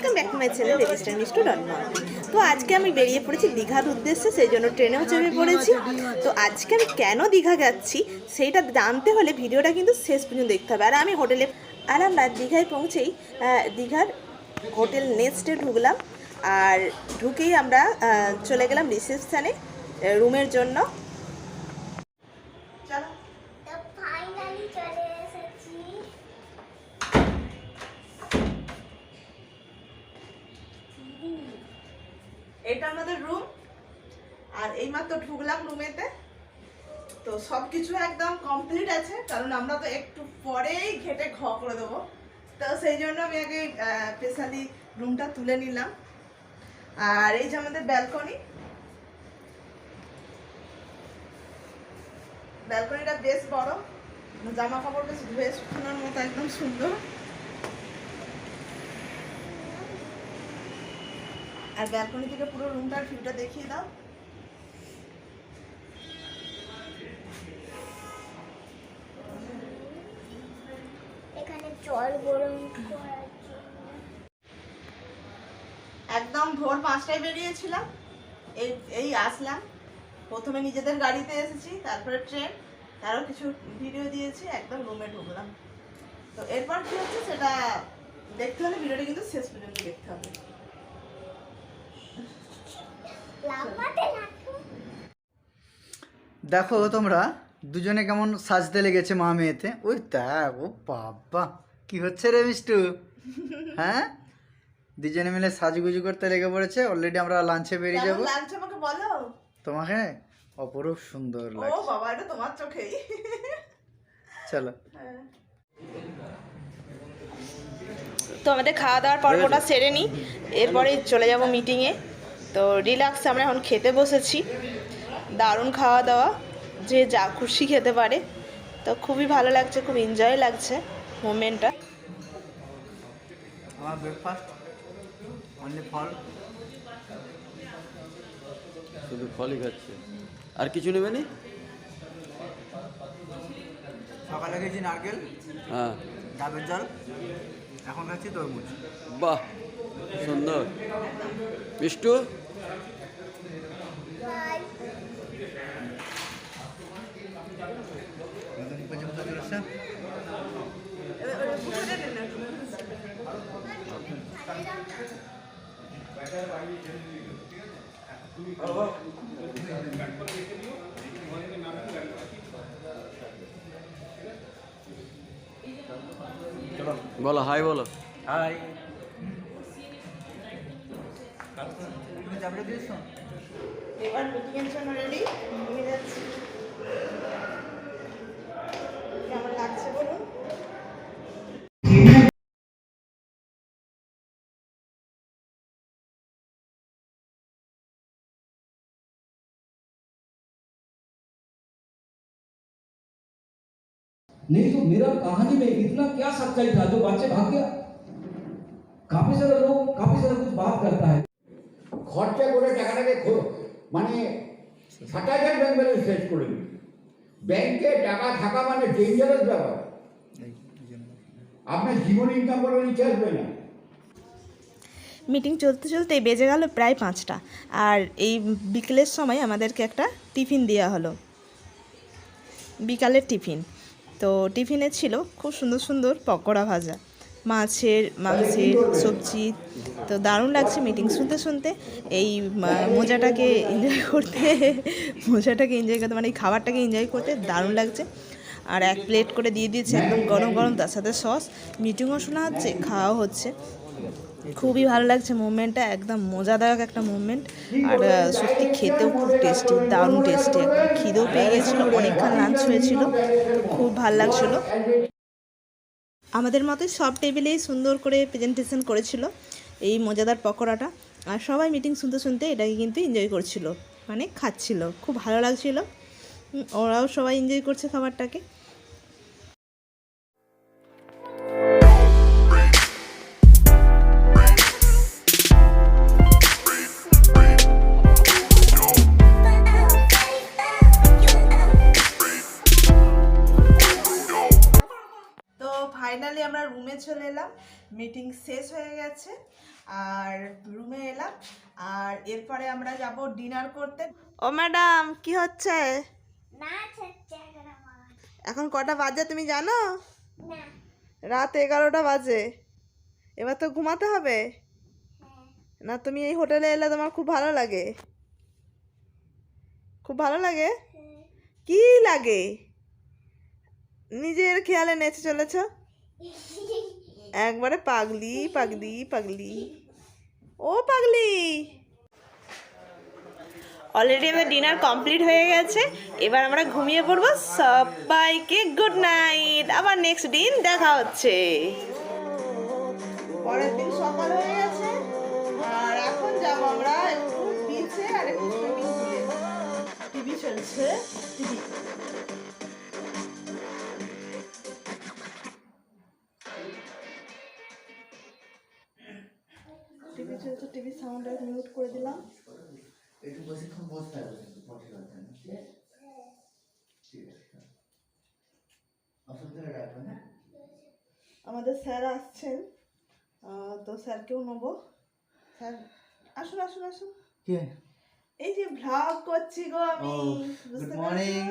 Welcome back to my channel register মিস্টু dot তো আজকে আমি বেরিয়ে পড়েছি দীঘার উদ্দেশ্যে, সেই জন্য ট্রেনেও চেপে পড়েছি। তো আজকে আমি কেন দীঘা যাচ্ছি, সেইটা জানতে হলে ভিডিওটা কিন্তু শেষ পর্যন্ত দেখতে হবে। আর আমি হোটেলে আর আমরা দীঘায় পৌঁছেই দীঘার হোটেল নেক্সটে ঢুকলাম। আর ঢুকেই আমরা চলে গেলাম রিসেপশানে রুমের জন্য চলো তো ফাইনালি চলে এসেছি এটা আমাদের রুম আর এইমাত্র ঢুকলাম রুমেতে তো সব কিছু একদম কমপ্লিট আছে, কারণ আমরা তো একটু পরেই ঘেটে ঘ করে দেবো। তো সেই জন্য আমি আগে স্পেশালি রুমটা তুলে নিলাম। আর এই যে আমাদের ব্যালকনি ব্যালকনিটা বেশ বড়। জামা কাপড় বেশ ধুয়ে শুকনোর মতো, একদম সুন্দর। আর ব্যালকনি থেকে পুরো রুমটার ভিউটা দেখিয়ে দাও। এখানে জল গরম একদম ভোর পাঁচটায় বেরিয়েছিলাম। এই এই আসলাম। প্রথমে নিজেদের গাড়িতে এসেছি তারপরে ট্রেন। তারও কিছু ভিডিও দিয়েছি একদম রুমে ঢুকলাম। তো এরপর কি হচ্ছে সেটা দেখতে হলে ভিডিওটা কিন্তু শেষ পর্যন্ত দেখতে হবে। দেখো তোমরা দুজনে কেমন সাজতে লেগেছে মা মেয়েতে। ওই দেখ ও বাবা কি হচ্ছে রে মিষ্টু? হ্যাঁ? দুজনে মিলে সাজগুজু করতে লেগে পড়েছে অলরেডি আমরা লাঞ্চে বেরিয়ে যাব। আমাকে বলো? তোমাকে অপরূপ সুন্দর ও লাগছে। বাবা এটা তোমার চোখেই। চলো। হ্যাঁ। তো আমাদের খাওয়া দাওয়ার পর্বটা সেরে নিই এরপরে চলে যাব মিটিংয়ে তো রিল্যাক্স আমরা এখন খেতে বসেছি। দারুণ খাওয়া দাওয়া যে যা খুশি খেতে পারে। তো খুবই ভালো লাগছে খুব এনজয় লাগছে মোমেন্টটা আমার ব্রেকফাস্ট অনলি ফল। শুধু ফলই খাচ্ছে। আর কিছু নেবে নি? সকালে গেছি নারকেল হ্যাঁ। ডাবের জল এখন খাচ্ছি তরমুজ। বাহ সুন্দর। মিষ্টু? বলো হাই বলো। হাই তুমি এবার মিটিংয়ের জন্য রেডি মিটিংয়ে যাচ্ছি। কেমন লাগছে বলুন? नहीं तो मेरा कहानी में इतना क्या सच्चाई था जो बच्चे भाग गया काफी सारे लोग काफी सारा कुछ बात करता है খরচা করে টাকাটাকে খো- মানে ষাট হাজার ব্যাংক ব্যালেন্স শেষ করে দিল ব্যাংকে টাকা থাকা মানে ডেঞ্জারাস ব্যাপার আপনার জীবন ইনকাম করার ইচ্ছা আসবে না মিটিং চলতে চলতে বেজে গেল প্রায় পাঁচটা আর এই বিকেলের সময় আমাদেরকে একটা টিফিন দেওয়া হলো বিকালের টিফিন তো টিফিনে ছিল খুব সুন্দর সুন্দর পকোড়া ভাজা। মাছের, মাংসের সবজি, তো দারুণ লাগছে মিটিং শুনতে শুনতে। এই মোজাটাকে এনজয় করতে, মজাটাকে এনজয় করতে মানে এই খাবারটাকে এনজয় করতে দারুণ লাগছে। আর এক প্লেট করে দিয়ে দিয়েছে একদম গরম গরম তার সাথে সস মিটিংও শোনা হচ্ছে, খাওয়াও হচ্ছে। খুবই ভালো লাগছে মুভমেন্টটা একদম মজাদায়ক একটা মুভমেন্ট আর সত্যি খেতেও খুব টেস্টি দারুণ টেস্টি একদম খিদেও পেয়ে গেছিল, অনেকক্ষণ লাঞ্চ হয়েছিল, খুব ভালো লাগছিল। আমাদের মতোই সব টেবিলেই সুন্দর করে প্রেজেন্টেশন করেছিল এই মজাদার পকোড়াটা, আর সবাই মিটিং শুনতে শুনতে এটাকে কিন্তু এনজয় করছিল মানে খাচ্ছিল, খুব ভালো লাগছিল। ওরাও সবাই এনজয় করছে খাবারটাকে। মিটিং শেষ হয়ে গেছে আর রুমে এলাম আর এরপরে আমরা যাব ডিনার করতে। ও ম্যাডাম কি হচ্ছে? এখন কটা বাজে তুমি জানো? না। রাত এগারোটা বাজে। এবার তো ঘুমাতে হবে? হ্যাঁ। না তুমি এই হোটেলে এলে তোমার খুব ভালো লাগে। খুব ভালো লাগে? হ্যাঁ। কি লাগে? নিজের খেয়ালে নেচে চলেছ? একবারে পাগলি পাগলি পাগলি। ও পাগলি। অলরেডি আমাদের ডিনার কমপ্লিট হয়ে গেছে। এবার আমরা ঘুমিয়ে পড়ব। সবাইকে গুড নাইট আবার নেক্সট দিন দেখা হচ্ছে। পরের দিন সকাল হয়ে গেছে। আর এখন যাব আমরা একটু আর একটু টিভি চলছে। টিভি চলছে টিভি সাউন্ড মিউট করে দিলাম। একটু বেশিক্ষণ বসতে হবে কিন্তু ঠিক আছে? ঠিক আছে অসুবিধা রাখবেন হ্যাঁ? আমাদের স্যার আসছেন তো স্যারকেও নেব। স্যার আসুন আসুন আসুন। কে? এই যে ভ্লগ করছি গো আমি বুঝতে গুড মর্নিং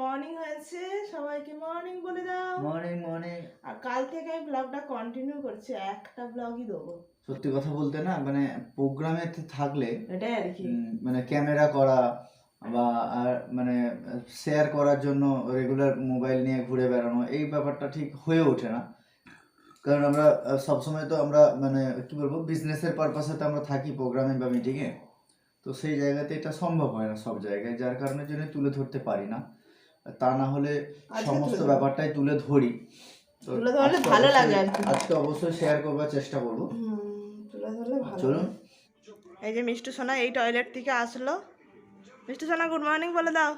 মর্নিং হয়েছে সবাইকে মর্নিং বলে দাও। মর্নিং মর্নিং আর কাল থেকে আমি ব্লগটা কন্টিনিউ করছি একটা ব্লগই দেবো। সত্যি কথা বলতে না মানে প্রোগ্রামে থাকলে এটাই আর কি। মানে ক্যামেরা করা বা আর মানে শেয়ার করার জন্য রেগুলার মোবাইল নিয়ে ঘুরে বেড়ানো এই ব্যাপারটা ঠিক হয়ে ওঠে না। কারণ আমরা সবসময় তো আমরা মানে কি বলব বিজনেসের পারপাসে তো আমরা থাকি প্রোগ্রামে বা মিটিংয়ে তো সেই জায়গাতে এটা সম্ভব হয় না সব জায়গায় যার কারণে জন্য তুলে ধরতে পারি না। তা না হলে সমস্ত ব্যাপারটাই তুলে ধরি। তুলে ধরলে আজকে ভালো লাগে অবশ্যই- আর কি। আজকে অবশ্যই শেয়ার করবার চেষ্টা করব। হুম, তুলে ধরলে ভালো চলুন। এই যে মিষ্টি সোনা এই টয়লেট থেকে আসলো। মিষ্টি সোনা গুড মর্নিং বলে দাও।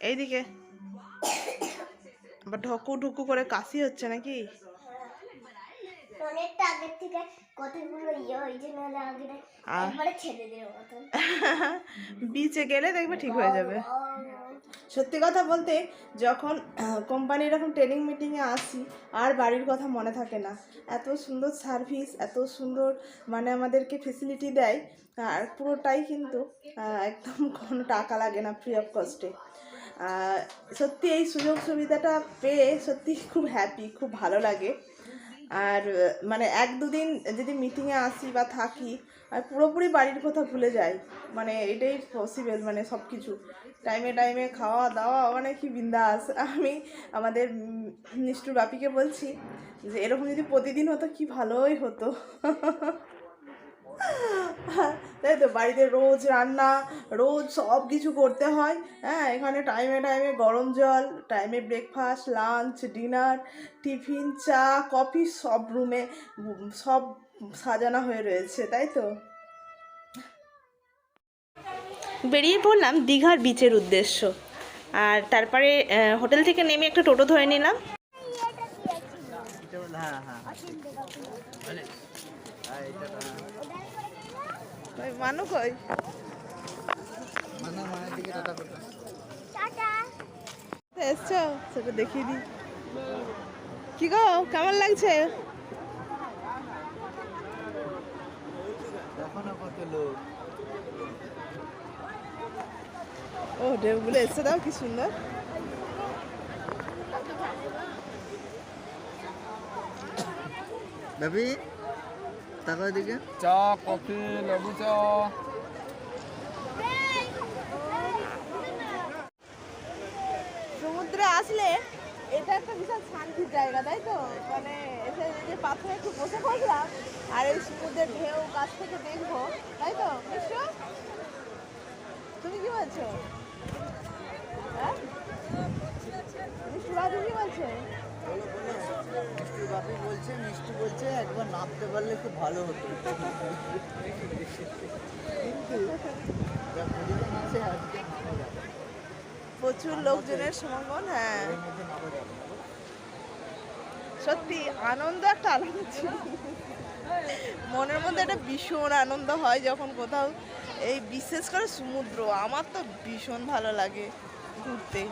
এইদিকে। আবার ঢকু ঢুকু করে কাশি হচ্ছে নাকি? অনেকটা আগের থেকে কতগুলো ইয়ে হয়েছে নাহলে আগে একবারে ছেড়ে দেওয়ার মতন বিচে গেলে দেখবে ঠিক হয়ে যাবে। সত্যি কথা বলতে যখন কোম্পানি এরকম ট্রেনিং মিটিংয়ে আসি আর বাড়ির কথা মনে থাকে না। এত সুন্দর সার্ভিস এত সুন্দর মানে আমাদেরকে ফেসিলিটি দেয় আর পুরোটাই কিন্তু একদম কোনো টাকা লাগে না ফ্রি অফ কস্টে সত্যি এই সুযোগ সুবিধাটা পেয়ে সত্যি খুব হ্যাপি খুব ভালো লাগে। আর মানে এক দুদিন যদি মিটিংয়ে আসি বা থাকি, আর পুরোপুরি বাড়ির কথা ভুলে যাই মানে এটাই পসিবল মানে সব কিছু টাইমে টাইমে খাওয়া দাওয়া মানে কি বিন্দাস। আমি আমাদের নিষ্ঠুর বাপিকে বলছি যে, এরকম যদি প্রতিদিন হতো, কি ভালোই হতো। তাই তো? বাড়িতে রোজ রান্না রোজ সব কিছু করতে হয়। হ্যাঁ এখানে টাইমে টাইমে গরম জল টাইমে ব্রেকফাস্ট লাঞ্চ ডিনার টিফিন চা কফি সব রুমে সব সাজানো হয়ে রয়েছে তাই তো? বেরিয়ে পড়লাম দীঘার বিচের উদ্দেশ্য। আর তারপরে হোটেল থেকে নেমে একটা টোটো ধরে নিলাম। হ্যাঁ হ্যাঁ। ওই মানু কই? মানে মায়ের দিকে টাটা করতে টাটা। এসছো? সেটা দেখিয়ে দিই। কি গো কেমন লাগছে? ও ঢেউগুলো এসছে দাও কি সুন্দর। বেবি? তাকাও দিকে চা কফি লেবু চা। সমুদ্রে আসলে এটা একটা বিশাল শান্তির জায়গা তাই তো? মানে এসে যে পাথরে একটু বসে পড়লাম আর এই সমুদ্রের ঢেউ কাছ থেকে দেখব তাই তো? মিশ্র তুমি কি বলছো? হ্যাঁ? মিষ্টি বাবু কি বলছে? বাপি বলছে, মিষ্টি বলছে, একবার নামতে পারলে খুব ভালো হতো। প্রচুর লোকজনের সমাগম হ্যাঁ। সত্যি, আনন্দ একটা আলাদা ছিল। মনের মধ্যে একটা ভীষণ আনন্দ হয় যখন কোথাও, এই বিশেষ করে সমুদ্র, আমার তো ভীষণ ভালো লাগে ঘুরতে।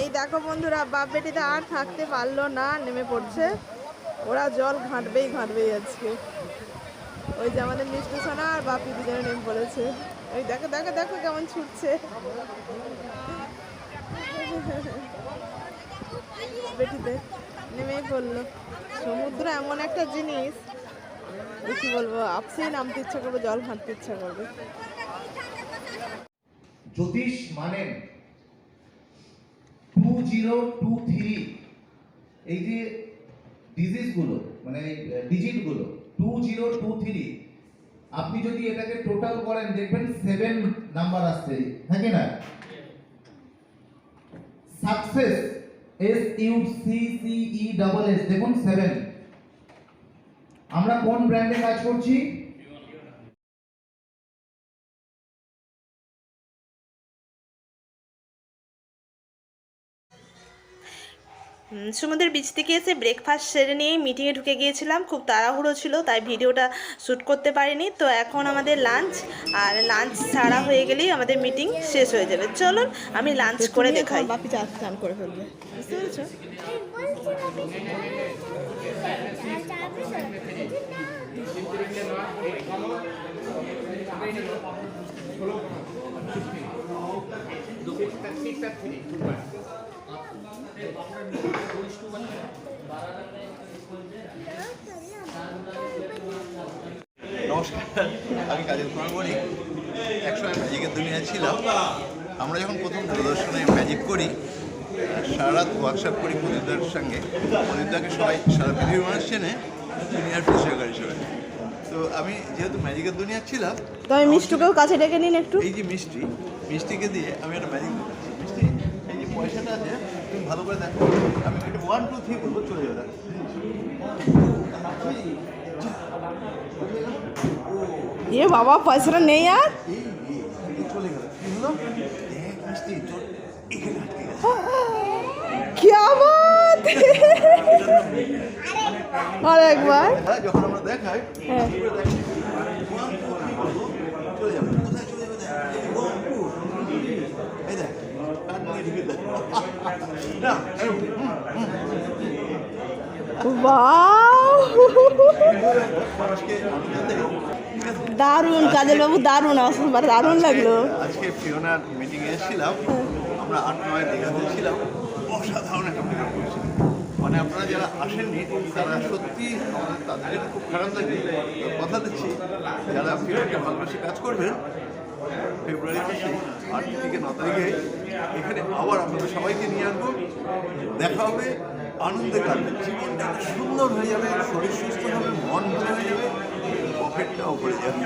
এই দেখো বন্ধুরা, বাপ বেটিতে আর থাকতে পারল না, নেমে পড়ছে। ওরা জল ঘাঁটবেই ঘাঁটবেই আজকে। ওই যে আমাদের মিষ্টি সোনা আর বাপি দুজনে নেমে পড়েছে। ওই দেখো দেখো দেখো কেমন ছুটছে। বেটিতে নেমেই পড়ল। সমুদ্র এমন একটা জিনিস কি বলব, আপসেই নামতে ইচ্ছা করবে, জল ঘাঁটতে ইচ্ছা করবে। জ্যোতিষ মানেন। জিরো টু থ্রি এই যে ডিজিজগুলো মানে ডিজিটগুলো টু জিরো টু থ্রি আপনি যদি এটাকে টোটাল করেন, দেখবেন সেভেন নাম্বার আসছে হ্যাঁ কি না? Success S U C C E double S দেখুন সেভেন আমরা কোন ব্র্যান্ডে কাজ করছি? সমুদ্রের বিচ থেকে এসে ব্রেকফাস্ট সেরে নিয়ে মিটিংয়ে ঢুকে গিয়েছিলাম। খুব তাড়াহুড়ো ছিল তাই ভিডিওটা শ্যুট করতে পারিনি। তো এখন আমাদের লাঞ্চ আর লাঞ্চ ছাড়া হয়ে গেলেই আমাদের মিটিং শেষ হয়ে যাবে। চলুন আমি লাঞ্চ করে দেখাই। বাপি চা চান করে ফেলবে। বুঝতে পেরেছ? নমস্কার আমি কাজল কুমার বণিক একসময় ম্যাজিকের দুনিয়ায় ছিলাম। আমরা যখন প্রথম প্রদর্শনে ম্যাজিক করি সারা রাত ওয়ার্কশপ করি প্রদীপদার সঙ্গে। প্রদীপদাকে সবাই সারা পৃথিবীর মানুষ চেনে দুনিয়ার ফিজিওকার হিসেবে তো আমি যেহেতু ম্যাজিকের দুনিয়া ছিলাম তো আমি মিষ্টুকেও কাছে ডেকে নিন একটু। এই যে মিষ্টি মিষ্টিকে দিয়ে আমি একটা ম্যাজিক ভালো করে দেখো। আমি এটা ওয়ান টু থ্রি বলব চলে যাবে এ বাবা পয়সাটা নেই আর? চলে গেল। মিষ্টি কিয়ামত আর একবার যখন আমরা দেখাই? হ্যাঁ। দারুণ, কাজল বাবু দারুণ আসবার দারুণ লাগল। আজকে ফিওনার মিটিংয়ে এসেছিলাম। আমরা আট, নয় দীঘাতে ছিলাম। অসাধারণ একটা প্রোগ্রাম করেছিলাম মানে আপনারা যারা আসেননি, তারা সত্যি আমাদের তাদের খুব খারাপ লাগে কথা দিচ্ছি, যারা ফিওনাকে ভালোবেসে কাজ করবেন, ফেব্রুয়ারি মাসে আট থেকে ন তারিখে এখানে আবার আপনাদের সবাইকে নিয়ে আসব। দেখা হবে, আনন্দে কাটবে। জীবনটা সুন্দর হয়ে যাবে, শরীর সুস্থ হবে, মন ভালো হয়ে যাবে। পকেটটাও পড়ে যাবে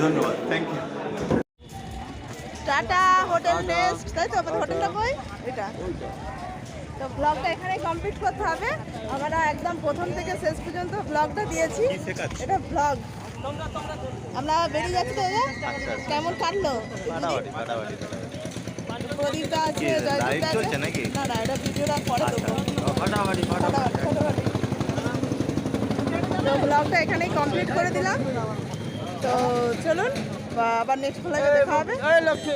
ধন্যবাদ thank you Tata hotel nest তাই তো? আমাদের হোটেলটা কই? এটা। তো ব্লগটা এখানে কমপ্লিট করতে হবে। আমরা একদম প্রথম থেকে শেষ পর্যন্ত ব্লগটা দিয়েছি। এটা ব্লগ আমরা বেরিয়ে যাচ্ছি তো যে? কেমন কাটলো? প্রদীপটা আছে না না এটা ভিডিওটা পরে দেবো তো ব্লগটা এখানেই কমপ্লিট করে দিলাম। তো চলুন বা আবার নেক্সট ব্লগে দেখা হবে।